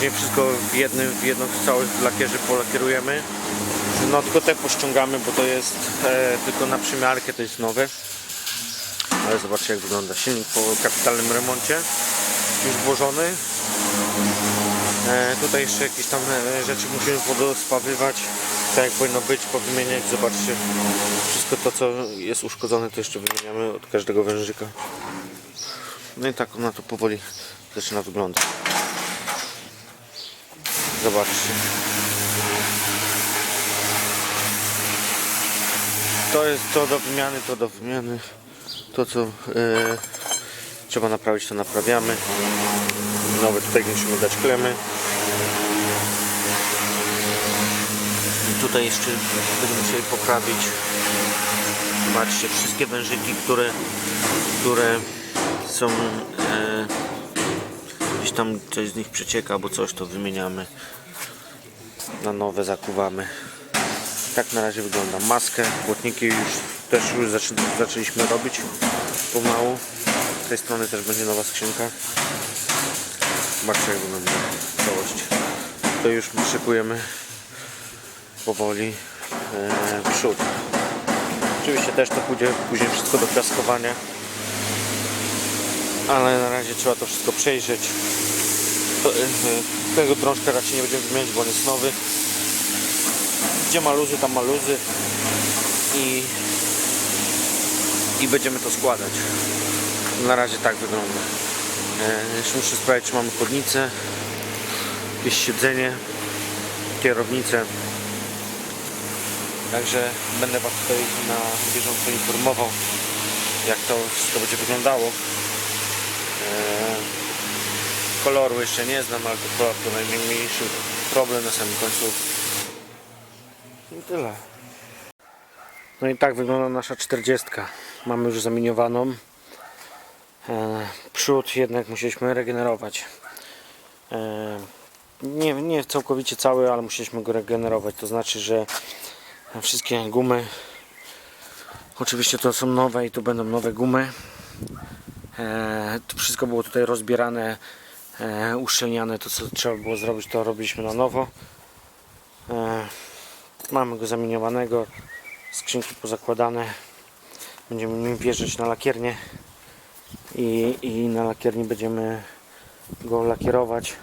później wszystko w, jednym, w jedną całość w lakierze polakierujemy. No tylko te pościągamy, bo to jest e, tylko na przymiarkę, to jest nowe. Ale zobaczcie jak wygląda silnik po kapitalnym remoncie. Już włożony. E, tutaj jeszcze jakieś tam e, rzeczy musimy podospawywać. Tak jak powinno być, powymieniać. Zobaczcie. Wszystko to co jest uszkodzone to jeszcze wymieniamy od każdego wężyka. No i tak ona to powoli zaczyna wyglądać. Zobaczcie. To jest to do wymiany, to do wymiany. To co e, trzeba naprawić, to naprawiamy. Nowe tutaj musimy dać klemy. I tutaj jeszcze będziemy musieli poprawić. Zobaczcie, wszystkie wężyki, które, które są e, gdzieś tam coś z nich przecieka, albo coś to wymieniamy. Na nowe zakuwamy. Tak na razie wygląda. Maskę, błotniki już też już zaczę, zaczęliśmy robić pomału. Z tej strony też będzie nowa skrzynka. Zobaczcie jak wygląda całość. To już szykujemy powoli e, przód. Oczywiście też to pójdzie później wszystko do piaskowania. Ale na razie trzeba to wszystko przejrzeć. E, e, tego drążka raczej nie będziemy wymieniać, bo on jest nowy. Gdzie ma luzy, tam ma luzy. I, i będziemy to składać. Na razie tak wygląda. E, jeszcze muszę sprawdzić, czy mamy chodnicę, jakieś siedzenie, kierownicę. Także będę Was tutaj na bieżąco informował, jak to wszystko będzie wyglądało. E, koloru jeszcze nie znam, ale to kolor to najmniejszy problem na samym końcu. I tyle. No i tak wygląda nasza 40. Mamy już zaminiowaną. E, przód jednak musieliśmy regenerować. E, nie, nie całkowicie cały, ale musieliśmy go regenerować. To znaczy, że wszystkie gumy oczywiście to są nowe i tu będą nowe gumy. E, to wszystko było tutaj rozbierane, e, uszczelniane. To co trzeba było zrobić, to robiliśmy na nowo. E, mamy go zaminiowanego, skrzynki pozakładane. Będziemy nim wjeżdżać na lakiernię i, i na lakierni będziemy go lakierować.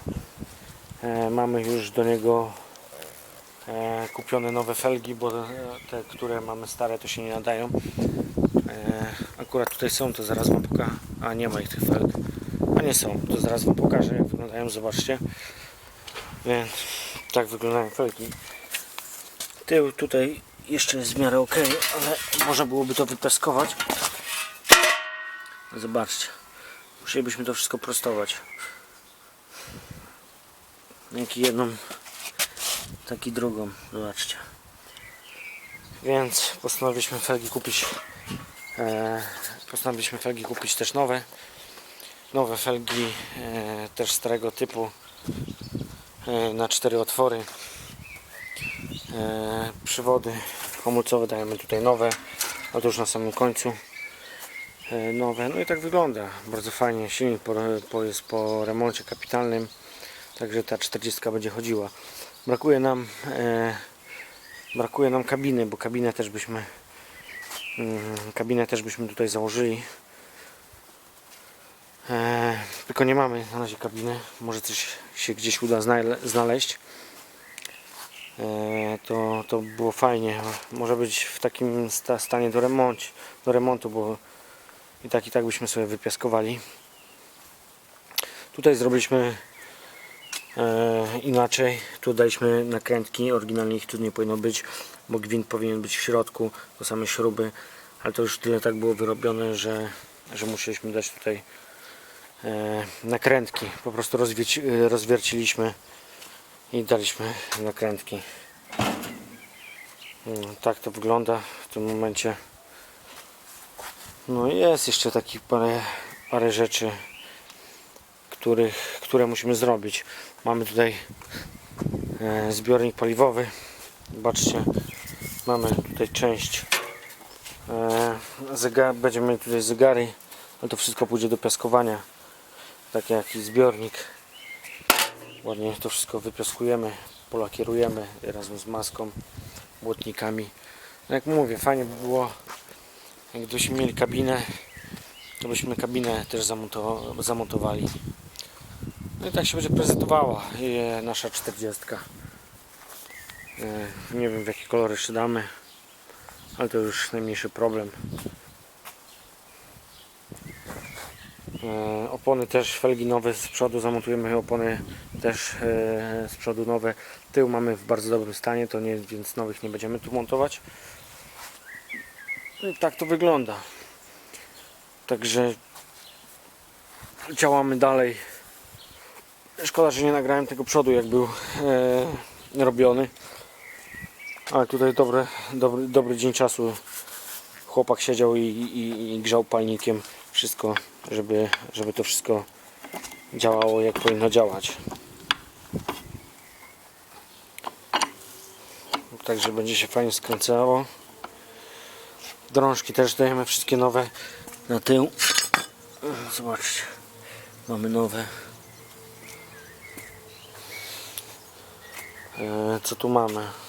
Mamy już do niego kupione nowe felgi, bo te, które mamy stare, to się nie nadają. Akurat tutaj są, to zaraz Wam pokażę. A nie ma ich tych felg. A nie są, to zaraz Wam pokażę, jak wyglądają. Zobaczcie. Więc tak wyglądają felgi. Tył tutaj jeszcze jest w miarę ok, ale można byłoby to wypeskować. Zobaczcie. Musielibyśmy to wszystko prostować. Jak i jedną, tak i drugą. Zobaczcie. Więc postanowiliśmy felgi kupić. E, postanowiliśmy felgi kupić też nowe. Nowe felgi e, też starego typu e, na cztery otwory. E, przywody hamulcowe dajemy tutaj nowe, a już na samym końcu nowe. No i tak wygląda. Bardzo fajnie. Silnik po, po, jest po remoncie kapitalnym. Także ta 40 będzie chodziła. Brakuje nam e, brakuje nam kabiny, bo kabinę też byśmy kabinę też byśmy tutaj założyli. E, tylko nie mamy na razie kabiny. Może coś się gdzieś uda znale- znaleźć. E, to, to było fajnie. Może być w takim sta, stanie do, remontu, do remontu, bo i tak i tak byśmy sobie wypiaskowali. Tutaj zrobiliśmy e, inaczej. Tu daliśmy nakrętki. Oryginalnie ich tu nie powinno być, bo gwint powinien być w środku, to same śruby, ale to już tyle tak było wyrobione, że, że musieliśmy dać tutaj e, nakrętki. Po prostu rozwieci, rozwierciliśmy i daliśmy nakrętki. Mm, Tak to wygląda w tym momencie. No jest jeszcze takich parę, parę rzeczy, których, które musimy zrobić. Mamy tutaj e, zbiornik paliwowy. Zobaczcie, mamy tutaj część e, zegar, będziemy mieli tutaj zegary, ale to wszystko pójdzie do piaskowania. Tak jak i zbiornik. Ładnie to wszystko wypiaskujemy, polakierujemy razem z maską, błotnikami. No jak mówię, fajnie by było, jakbyśmy mieli kabinę, to byśmy kabinę też zamontowa- zamontowali. No i tak się będzie prezentowała e, nasza 40. E, Nie wiem w jakie kolory jeszcze damy, ale to już najmniejszy problem. E, Opony też, felgi nowe z przodu, zamontujemy opony też e, z przodu nowe. Tył mamy w bardzo dobrym stanie, to nie, więc nowych nie będziemy tu montować. No i tak to wygląda. Także działamy dalej. Szkoda, że nie nagrałem tego przodu, jak był e, robiony. Ale tutaj dobre, dobry, dobry dzień czasu. Chłopak siedział i, i, i grzał palnikiem wszystko, żeby, żeby to wszystko działało jak powinno działać. Także będzie się fajnie skręcało. Drążki też dajemy wszystkie nowe na tył. Zobaczcie, mamy nowe. E, Co tu mamy?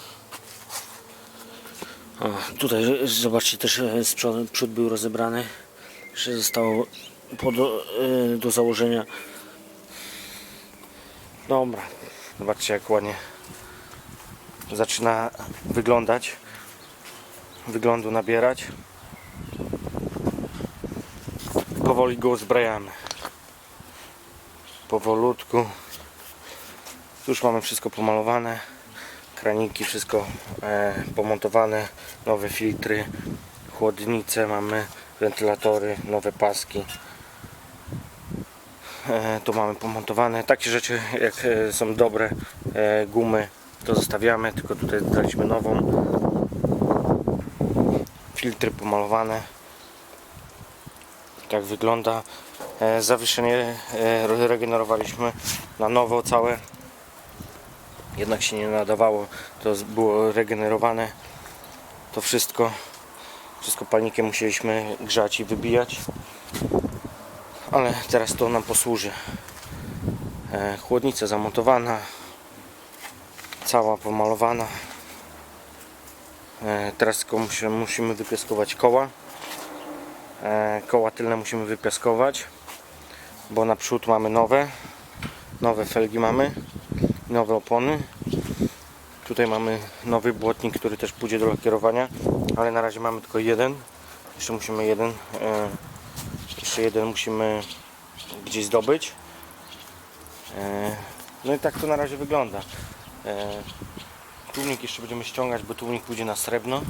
O, tutaj zobaczcie też e, z przodu, przód był rozebrany. Jeszcze zostało po do, e, do założenia. Dobra. Zobaczcie jak ładnie zaczyna wyglądać. Wyglądu nabierać. Powoli go uzbrajamy. Powolutku. Już mamy wszystko pomalowane. Kraniki, wszystko e, pomontowane. Nowe filtry, chłodnice mamy, wentylatory, nowe paski. E, tu mamy pomontowane. Takie rzeczy jak e, są dobre, gumy, to zostawiamy, tylko tutaj daliśmy nową. Filtry pomalowane. Tak wygląda. Zawieszenie regenerowaliśmy na nowo całe. Jednak się nie nadawało, to było regenerowane. To wszystko. Wszystko palnikiem musieliśmy grzać i wybijać. Ale teraz to nam posłuży. E, chłodnica zamontowana. Cała pomalowana. E, teraz tylko musimy, musimy wypiaskować koła. E, koła tylne musimy wypiaskować, bo naprzód mamy nowe. Nowe felgi mamy. Nowe opony. Tutaj mamy nowy błotnik, który też pójdzie do lakierowania, ale na razie mamy tylko jeden. Jeszcze musimy jeden, e, jeszcze jeden musimy gdzieś zdobyć. E, no i tak to na razie wygląda. E, tłumik jeszcze będziemy ściągać, bo tłumik pójdzie na srebrno.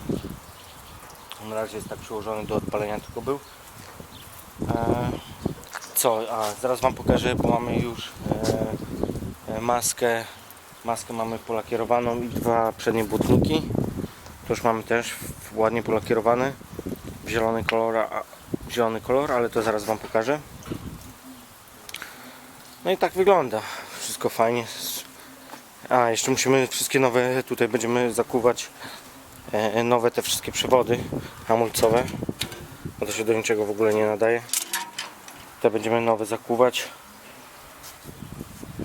Na razie jest tak przyłożony do odpalenia tylko był. E, co? A zaraz Wam pokażę, bo mamy już maskę. Maskę mamy polakierowaną i dwa przednie błotniki. To już mamy też ładnie polakierowane. W zielony kolor, a, zielony kolor, ale to zaraz Wam pokażę. No i tak wygląda. Wszystko fajnie. A, jeszcze musimy wszystkie nowe, tutaj będziemy zakuwać e, nowe te wszystkie przewody hamulcowe. Bo to się do niczego w ogóle nie nadaje. Te będziemy nowe zakuwać.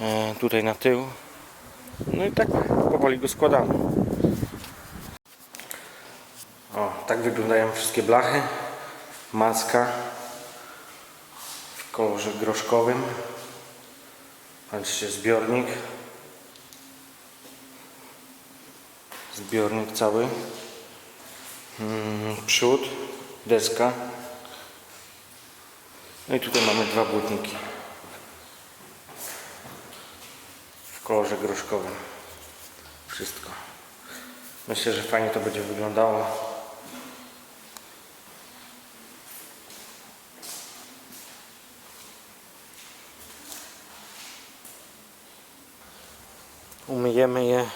E, tutaj na tył. No i tak powoli go składamy. O, tak wyglądają wszystkie blachy. Maska w kolorze groszkowym. Patrzcie, zbiornik. Zbiornik cały. Mm, przód, deska. No i tutaj mamy dwa błotniki. W kolorze groszkowym. Wszystko. Myślę, że fajnie to będzie wyglądało. Umyjemy je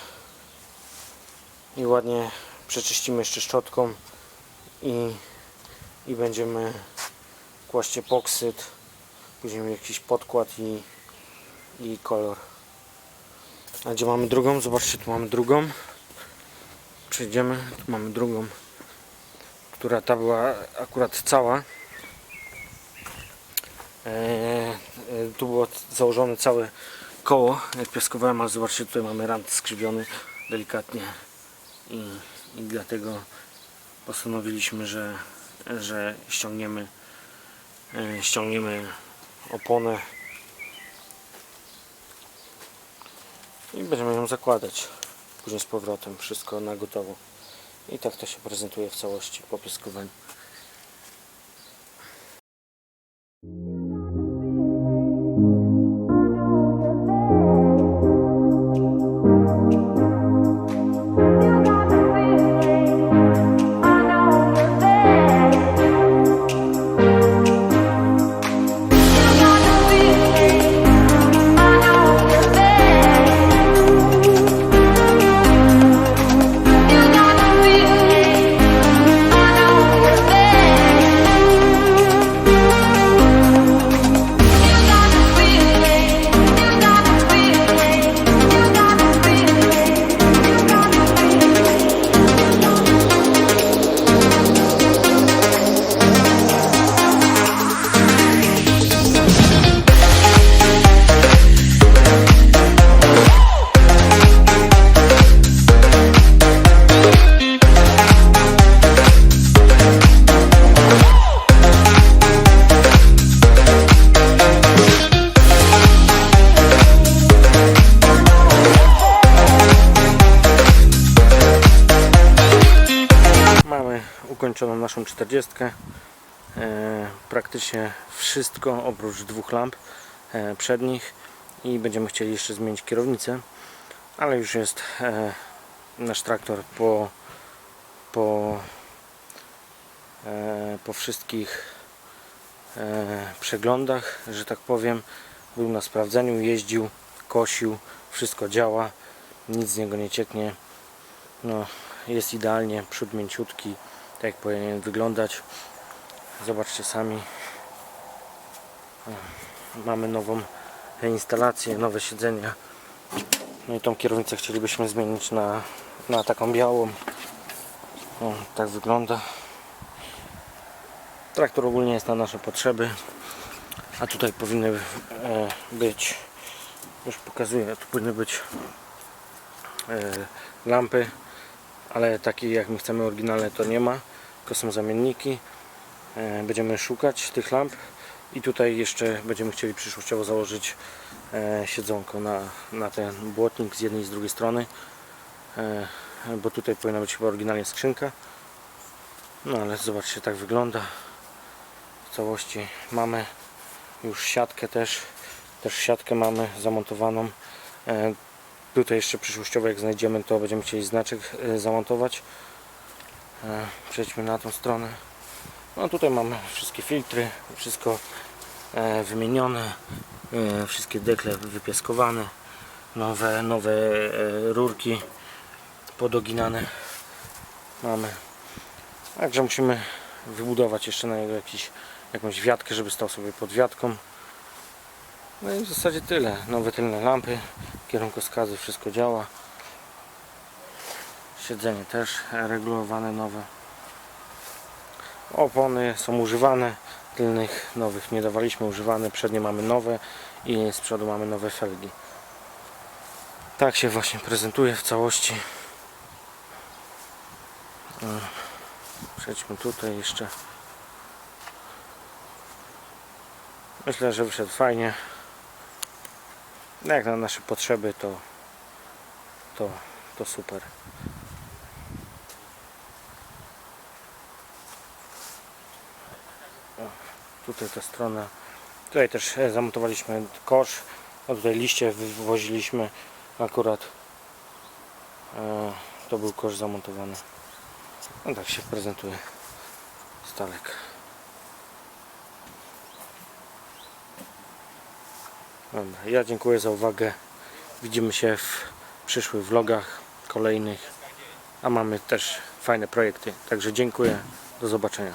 i ładnie przeczyścimy jeszcze szczotką i, i będziemy kłaść epoksyt, później jakiś podkład i, i kolor. A gdzie mamy drugą? Zobaczcie, tu mamy drugą. Przejdziemy, tu mamy drugą, która ta była akurat cała. E, e, tu było założony cały koło, jak piaskowałem, ale zobaczcie, tutaj mamy rant skrzywiony delikatnie i, i dlatego postanowiliśmy, że, że ściągniemy, e, ściągniemy oponę i będziemy ją zakładać później z powrotem, wszystko na gotowo. I tak to się prezentuje w całości po piaskowaniu. Naszą 40. E, praktycznie wszystko oprócz dwóch lamp e, przednich i będziemy chcieli jeszcze zmienić kierownicę, ale już jest e, nasz traktor po, po, po wszystkich przeglądach, że tak powiem. Był na sprawdzeniu, jeździł, kosił, wszystko działa, nic z niego nie cieknie. No, jest idealnie, przód mięciutki, tak powinien wyglądać. Zobaczcie sami. Mamy nową instalację, nowe siedzenia. No i tą kierownicę chcielibyśmy zmienić na, na taką białą. O, tak wygląda. Traktor ogólnie jest na nasze potrzeby. A tutaj powinny e, być, już pokazuję, tu powinny być e, lampy ale takie jak my chcemy oryginalne to nie ma. Tylko są zamienniki. E, będziemy szukać tych lamp. I tutaj jeszcze będziemy chcieli przyszłościowo założyć e, siedzonko na, na ten błotnik z jednej i z drugiej strony. E, bo tutaj powinna być chyba oryginalnie skrzynka. No ale zobaczcie tak wygląda. W całości mamy już siatkę też. Też siatkę mamy zamontowaną Tutaj jeszcze przyszłościowo jak znajdziemy to będziemy chcieli znaczek e, zamontować. E, Przejdźmy na tą stronę. No tutaj mamy wszystkie filtry, wszystko e, wymienione, wszystkie dekle wypiaskowane, nowe, nowe rurki podoginane mamy. Także musimy wybudować jeszcze na niego jakiś, jakąś wiatkę, żeby stał sobie pod wiatką. No i w zasadzie tyle. Nowe tylne lampy, kierunkowskazy, wszystko działa. Siedzenie też regulowane nowe. Opony są używane, tylnych nowych nie dawaliśmy używane, przednie mamy nowe i z przodu mamy nowe felgi. Tak się właśnie prezentuje w całości. Mm. Przejdźmy tutaj jeszcze. Myślę, że wyszedł fajnie. No Jak na nasze potrzeby to, to, to super. O, tutaj ta strona. Tutaj też e, zamontowaliśmy kosz. A tutaj liście wywoziliśmy akurat. E, to był kosz zamontowany. No tak się prezentuje stalek. Ja dziękuję za uwagę. Widzimy się w przyszłych vlogach kolejnych. A mamy też fajne projekty. Także dziękuję. Do zobaczenia.